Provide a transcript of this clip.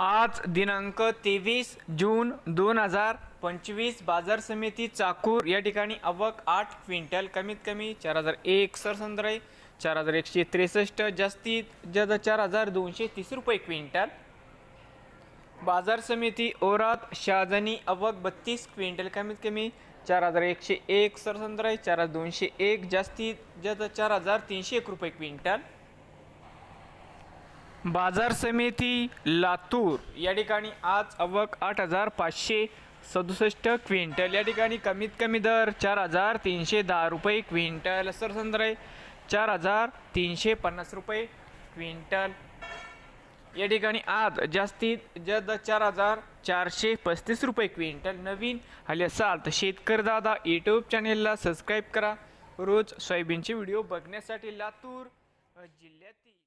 आज दिनांक तेवीस जून दोन हजार पंचवीस बाजार समिती चाकूर. या ठिकाणी आवक आठ क्विंटल कमीत कमी चार हजार एक सरसंद्राई चार हजार एकशे त्रेसष्ट जास्तीत जास्त चार हजार दोनशे तीस रुपये क्विंटल. बाजार समिती ओरात शहाजनी आवक बत्तीस क्विंटल कमीत कमी चार हजार एकशे एक सरसंद्राई चार हजार दोनशे एक जास्तीत जास्त चार हजार तीनशे एक रुपये क्विंटल. बाजार समिती लातूर. या ठिकाणी आज अवक आठ हजार पाचशे सदुसष्ट क्विंटल. या ठिकाणी कमीत कमी दर चार हजार तीनशे दहा रुपये क्विंटल. सरसंद्राई चार हजार तीनशे पन्नास रुपये क्विंटल. या ठिकाणी आज जास्तीत जास्त चार हजार चारशे पस्तीस रुपये क्विंटल. नवीन आले असाल तर शेतकरी दादा यूट्यूब चॅनेलला सबस्क्राईब करा. रोज सोयाबीनचे व्हिडिओ बघण्यासाठी लातूर जिल्ह्यातील